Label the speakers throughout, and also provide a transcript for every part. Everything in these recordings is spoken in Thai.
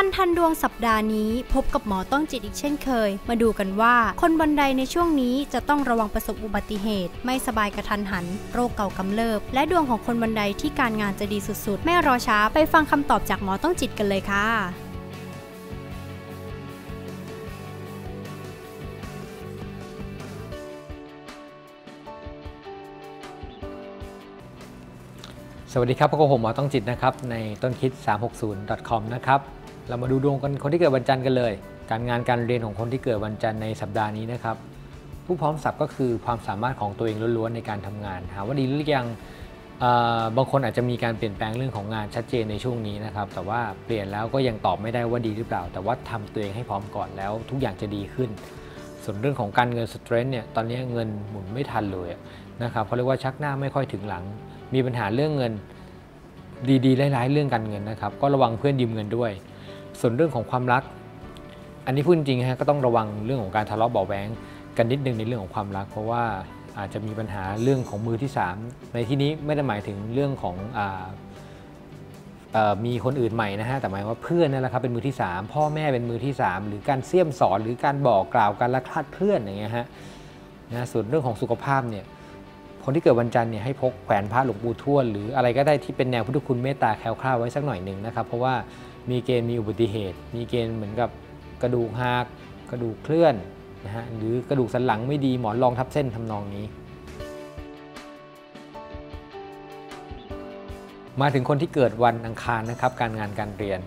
Speaker 1: กันทันดวงสัปดาห์นี้พบกับหมอต้องจิตอีกเช่นเคย มาดูกันว่า คนบันไดในช่วงนี้จะต้องระวังประสบอุบัติเหตุ ไม่สบายกระทันหัน โรคเก่ากำเริบ และดวงของคนบันไดที่การงานจะดีสุดๆ ไม่รอช้าไปฟังคำตอบจากหมอต้องจิตกันเลยค่ะ
Speaker 2: สวัสดีครับพบกับผมหมอต้องจิตนะครับ ในต้นคิด 360.com นะครับ เรามาดูดวงกันคนที่เกิดวันจันทร์กันเลย การงานการเรียนของคนที่เกิดวันจันทร์ในสัปดาห์นี้นะครับ ผู้พร้อมสับก็คือความสามารถของตัวเองล้วนๆในการทำงานหาว่าดีหรือยังบางคนอาจจะมีการเปลี่ยนแปลงเรื่องของงานชัดเจนในช่วงนี้นะครับ แต่ว่าเปลี่ยนแล้วก็ยังตอบไม่ได้ว่าดีหรือเปล่า แต่ว่าทำตัวเองให้พร้อมก่อนแล้วทุกอย่างจะดีขึ้น ส่วนเรื่องของการเงินสเตรนเนี่ย ตอนนี้เงินหมุนไม่ทันเลยนะครับเขาเรียกว่าชักหน้าไม่ค่อยถึงหลัง มีปัญหาเรื่องเงินดีๆหลายๆเรื่องการเงินนะครับ ก็ระวังเพื่อนยืมเงินด้วย ส่วนเรื่องของความรัก อันนี้พูดจริงฮะก็ต้องระวังเรื่องของการทะเลาะเบาแวงกันนิดนึงในเรื่องของความรัก เพราะว่าอาจจะมีปัญหาเรื่องของมือที่ 3 ในที่นี้ไม่ได้หมายถึงเรื่องของมีคนอื่นใหม่นะฮะแต่หมายว่าเพื่อนนั่นแหละครับเป็นมือที่ 3 พ่อแม่เป็นมือที่ 3 หรือการเสี่ยมสอนหรือการบอกกล่าวการละคลาดเคลื่อนอย่างเงี้ยฮะนะส่วนเรื่องของสุขภาพเนี่ยคนที่เกิดวันจันทร์เนี่ยให้พกแขวนพระหลวงปู่ทวดหรืออะไรก็ได้ที่เป็นแนวพุทธคุณเมตตาแคล้วคลาดไว้สักหน่อยหนึ่งนะครับเพราะว่า มีเกณฑ์มีอุบัติเหตุ มีเกณฑ์เหมือนกับกระดูกหักกระดูกเคลื่อนนะฮะหรือกระดูกสันหลังไม่ดีหมอนรองทับเส้นทำนองนี้ มาถึงคนที่เกิดวันอังคารนะครับ การงานการเรียน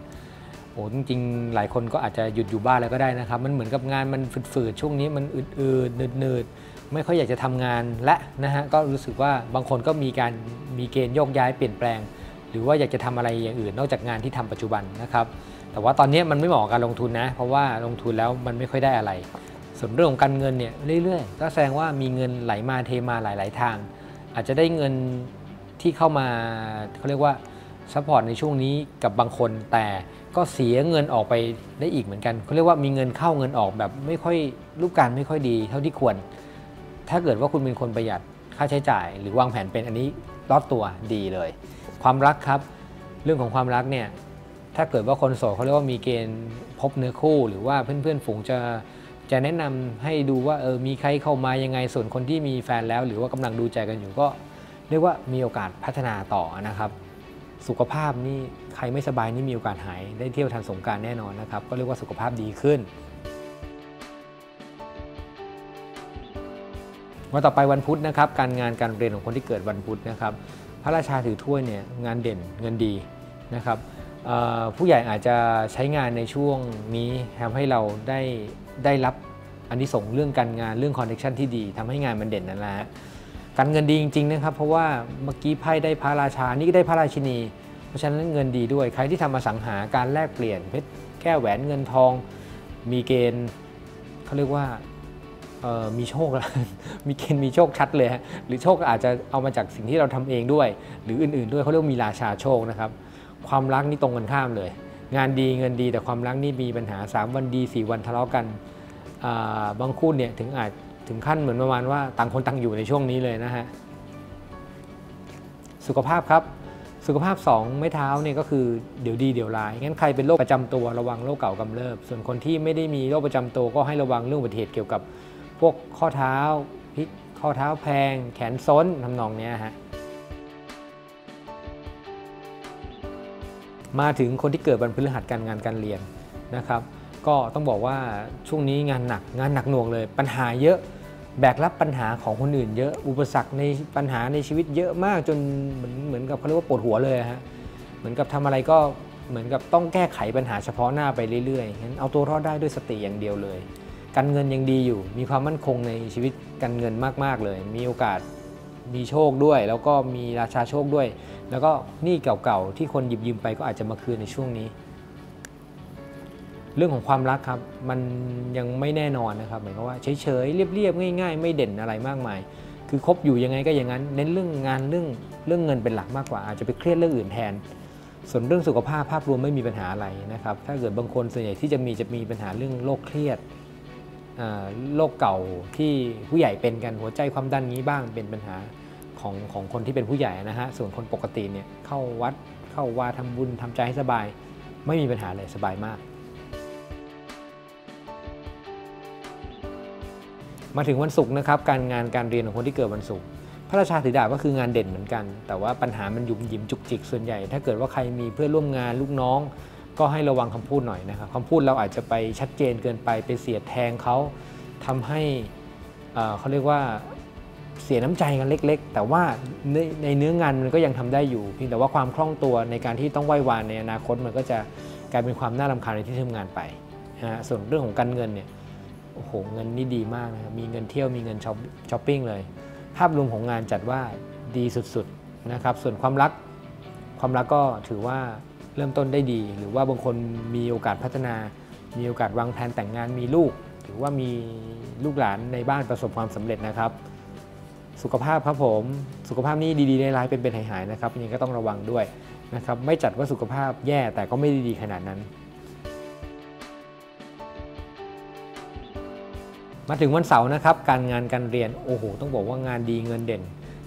Speaker 2: โอ้จริงๆ หลายคนก็อาจจะหยุดอยู่บ้านแล้วก็ได้นะครับ มันเหมือนกับงานมันฝืดๆ ช่วงนี้มันอืดๆเนืดๆ ไม่ค่อยอยากจะทำงานและนะฮะก็รู้สึกว่าบางคนก็มีการมีเกณฑ์โยกย้ายเปลี่ยนแปลง หรือว่าอยากจะทำอะไรอย่างอื่นนอกจากงานที่ทำปัจจุบันนะครับ แต่ว่าตอนนี้มันไม่เหมาะกับการลงทุนนะ เพราะว่าลงทุนแล้วมันไม่ค่อยได้อะไร ส่วนเรื่องของการเงินเนี่ยเรื่อยๆ ก็แสดงว่ามีเงินไหลมาเทมาหลาย ๆ ทาง อาจจะได้เงินที่เข้ามาเขาเรียกว่าซัพพอร์ตในช่วงนี้กับบางคน แต่ก็เสียเงินออกไปได้อีกเหมือนกันเขาเรียกว่ามีเงินเข้าเงินออกแบบไม่ค่อยรูปการไม่ค่อยดีเท่าที่ควร ถ้าเกิดว่าคุณเป็นคนประหยัดค่าใช้จ่าย หรือวางแผนเป็นอันนี้ รอดตัวดีเลย ความรักครับ เรื่องของความรักเนี่ยถ้าเกิดว่าคนโสดเขาเรียกว่ามีเกณฑ์พบเนื้อคู่ หรือว่าเพื่อนๆฝูงจะจะแนะนำให้ดูว่าเออมีใครเข้ามายังไงส่วนคนที่มีแฟนแล้ว หรือว่ากำลังดูใจกันอยู่ก็ เรียกว่ามีโอกาสพัฒนาต่อนะครับ สุขภาพนี่ใครไม่สบายนี่มีโอกาสหายได้เที่ยวทันสงการแน่นอนนะครับ ก็เรียกว่าสุขภาพดีขึ้น วันต่อไปวันพุธนะครับ การงานการเรียนของคนที่เกิดวันพุธนะครับ พระราชาถือถ้วยเนี่ยงานเด่นเงินดีนะครับผู้ใหญ่อาจจะใช้งานในช่วงนี้ทำให้เราได้ได้รับอันนี้ส่งเรื่องการงานเรื่องคอนเนคชันที่ดีทำให้งานมันเด่นนั่นแหละการเงินดีจริงๆนะครับเพราะว่าเมื่อกี้ไพ่ได้พระราชานี่ก็ได้พระราชินี เพราะฉะนั้นเงินดีด้วยใครที่ทำมาสังหาการแลกเปลี่ยนเพชรแก้วแหวนเงินทอง มีเกณฑ์เขาเรียกว่า มีโชค มีเกณฑ์มีโชคชัดเลยฮะหรือโชคอาจจะเอามาจากสิ่งที่เราทำเองด้วย หรืออื่นๆด้วยเขาเรียกมีราชาโชคนะครับ ความรักนี่ตรงกันข้ามเลย งานดีเงินดีแต่ความรักนี่มีปัญหา 3 วันดี 4 วันทะเลาะกันบางคู่เนี่ยถึงอาจถึงขั้นเหมือนประมาณว่าต่างคนต่างอยู่ในช่วงนี้เลยนะฮะสุขภาพครับสุขภาพ 2 ไม้เท้าเนี่ยก็คือเดี๋ยวดีเดี๋ยวร้ายงั้นใครเป็นโรคประจำตัวระวังโรคเก่ากำเริบ ส่วนคนที่ไม่ได้มีโรคประจำตัวก็ให้ระวังเรื่องอุบัติเหตุเกี่ยวกับ พวกข้อเท้าพิข้อเท้าแพง แขนซ้นทำนองนี้ฮะมาถึงคนที่เกิดวันพฤหัสการงานการเรียนนะครับ ก็ต้องบอกว่าช่วงนี้งานหนักงานหนักหน่วงเลย ปัญหาเยอะแบกรับปัญหาของคนอื่นเยอะอุปสรรคในปัญหาในชีวิตเยอะมากจนเหมือนเหมือนกับเขาเรียกว่าปวดหัวเลยฮะเหมือนกับทำอะไรก็เหมือนกับต้องแก้ไขปัญหาเฉพาะหน้าไปเรื่อยๆงั้นเอาตัวรอดได้ด้วยสติอย่างเดียวเลย การเงินยังดีอยู่ มีความมั่นคงในชีวิตการเงินมาก ๆ เลย มีโอกาสมีโชคด้วย แล้วก็มีราชาโชคด้วย แล้วก็หนี้เก่าๆที่คนหยิบยืมไปก็อาจจะมาคืนในช่วงนี้ เรื่องของความรักครับ มันยังไม่แน่นอนนะครับหมายความว่าเฉยๆเรียบๆง่าย ๆ ไม่เด่นอะไรมากมาย คือคบอยู่ยังไงก็อย่างนั้น เน้นเรื่องงานเรื่องเรื่องเงินเป็นหลักมากกว่า อาจจะไปเครียดเรื่องอื่นแทนส่วนเรื่องสุขภาพภาพรวมไม่มีปัญหาอะไรนะครับ ถ้าเกิดบางคนส่วนใหญ่ที่จะมีจะมีปัญหาเรื่องโรคเครียด โรคเก่าที่ผู้ใหญ่เป็นกันหัวใจความดันนี้บ้างเป็นปัญหาของของคนที่เป็นผู้ใหญ่นะฮะส่วนคนปกติเนี่ยเข้าวัดเข้าวาทำบุญทำใจให้สบาย ไม่มีปัญหาเลยสบายมาก มาถึงวันศุกร์นะครับการงานการเรียนของคนที่เกิดวันศุกร์พระราชาถือดาบก็คืองานเด่นเหมือนกัน แต่ว่าปัญหามันหยุมหยิมจุกจิกส่วนใหญ่ ถ้าเกิดว่าใครมีเพื่อนร่วมงานลูกน้อง ก็ให้ระวังคำพูดหน่อยนะครับคำพูดเราอาจจะไปชัดเจนเกินไปไปเสียดแทงเขาทำให้เอ่อเขาเรียกว่าเสียน้ำใจกันเล็ก ๆ แต่ว่าในในเนื้องานมันก็ยังทำได้อยู่เพียงแต่ว่าความคล่องตัวในการที่ต้องไหว้วานในอนาคตมันก็จะกลายเป็นความน่ารำคาญในที่ทำงานไปนะฮะส่วนเรื่องของการเงินเนี่ยโอ้โหเงินนี่ดีมากนะครับมีเงินเที่ยวมีเงินช้อปช้อปปิ้งเลย ภาพรวมของงานจัดว่าดีสุดๆนะครับส่วนความรักความรักก็ถือว่า เริ่มต้นได้ดี หรือว่าบางคนมีโอกาสพัฒนา มีโอกาสวางแผนแต่งงานมีลูกถือว่ามีลูกหลานในบ้านประสบความสำเร็จนะครับ สุขภาพครับผมสุขภาพนี่ดีๆในร้ายเป็นเป็นหายๆนะครับยังก็ต้องระวังด้วยนะครับไม่จัดว่าสุขภาพแย่แต่ก็ไม่ด้ดีขนาดนั้น มาถึงวันเสาร์นะครับ การงานการเรียนโอ้โหต้องบอกว่างานดีเงินเด่น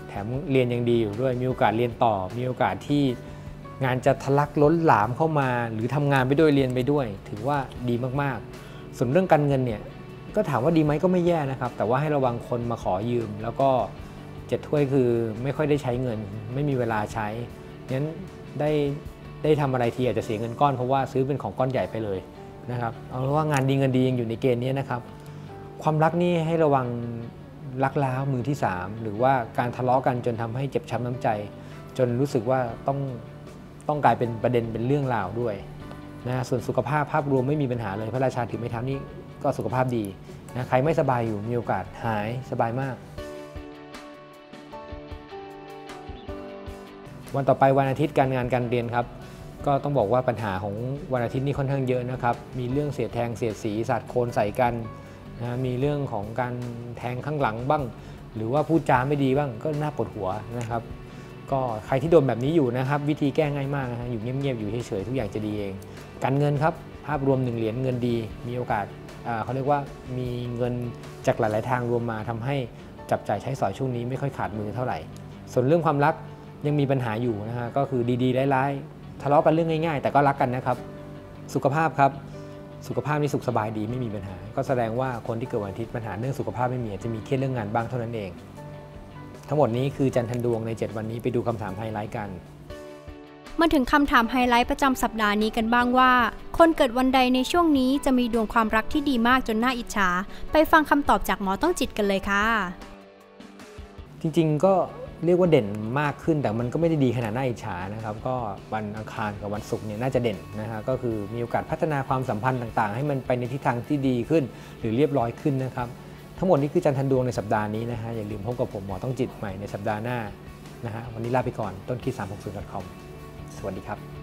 Speaker 2: แถมเรียนยังดีอยู่ด้วยมีโอกาสเรียนต่อ มีโอกาสที่ งานจะทะลักล้นหลามเข้ามา หรือทำงานไปด้วยเรียนไปด้วย ถือว่าดีมากๆ ส่วนเรื่องการเงินเนี่ยก็ถามว่าดีไหมก็ไม่แย่นะครับ แต่ว่าให้ระวังคนมาขอยืม แล้วก็เจ็ดถ้วยคือไม่ค่อยได้ใช้เงิน ไม่มีเวลาใช้งั้นได้ได้ทำอะไรทีอาจจะเสียเงินก้อนเพราะว่าซื้อเป็นของก้อนใหญ่ไปเลยนะครับเอาว่างานดีเงินดียังอยู่ในเกณฑ์นี้นะครับ ความรักนี่ให้ระวังรักล้าวมือที่ 3 หรือว่าการทะเลาะกันจนทำให้เจ็บช้ำน้ำใจ จนรู้สึกว่าต้อง ต้องกลายเป็นประเด็นเป็นเรื่องราวด้วยนะส่วนสุขภาพภาพรวมไม่มีปัญหาเลยพระราชาถือไม้เท้านี่ก็สุขภาพดีนะใครไม่สบายอยู่มีโอกาสหายสบายมาก วันต่อไปวันอาทิตย์การงานการเรียนครับ ก็ต้องบอกว่าปัญหาของวันอาทิตย์นี่ค่อนข้างเยอะนะครับ มีเรื่องเสียดแทงเสียดสีสาดโคนใส่กันนะมีเรื่องของการแทงข้างหลังบ้าง หรือว่าพูดจาไม่ดีบ้างก็น่าปวดหัวนะครับ ก็ใครที่โดนแบบนี้อยู่นะครับ วิธีแก้ง่ายมากนะฮะอยู่เงียบๆอยู่เฉยๆทุกอย่างจะดีเอง การเงินครับภาพรวมหนึ่งเหรียญเงินดี มีโอกาสเขาเรียกว่ามีเงินจากหลาย ๆ ทางรวมมาทำให้จับจ่ายใช้สอยช่วงนี้ไม่ค่อยขาดมือเท่าไหร่ ส่วนเรื่องความรักยังมีปัญหาอยู่นะฮะก็คือดีๆร้ายๆทะเลาะกันเรื่องง่าย ๆ แต่ก็รักกันนะครับ สุขภาพครับสุขภาพนี่สุขสบายดีไม่มีปัญหา ก็แสดงว่าคนที่เกิดวันอาทิตย์ปัญหาเรื่องสุขภาพไม่มีจจะมีเครียดเรื่องงานบ้างเท่านั้นเอง ทั้งหมดนี้คือจันทันดวงใน 7 วันนี้ไปดูคำถามไฮไลท์กัน
Speaker 1: มาถึงคำถามไฮไลท์ประจำสัปดาห์นี้กันบ้างว่า คนเกิดวันใดในช่วงนี้จะมีดวงความรักที่ดีมากจนน่าอิจฉา ไปฟังคำตอบจากหมอต้องจิตกันเลยค่ะ
Speaker 2: จริงๆก็เรียกว่าเด่นมากขึ้นแต่มันก็ไม่ได้ดีขนาดน่าอิจฉานะครับ ก็วันอังคารกับวันศุกร์เนี่ยน่าจะเด่นนะฮะก็คือมีโอกาสพัฒนาความสัมพันธ์ต่างๆ ให้มันไปในทิศทางที่ดีขึ้น หรือเรียบร้อยขึ้นนะครับ ทั้งหมดนี้คือจันทันดวงในสัปดาห์นี้นะฮะอย่าลืมพบกับผมหมอต้องจิตใหม่ในสัปดาห์หน้านะฮะวันนี้ลาไปก่อนต้นคิด360 com สวัสดีครับ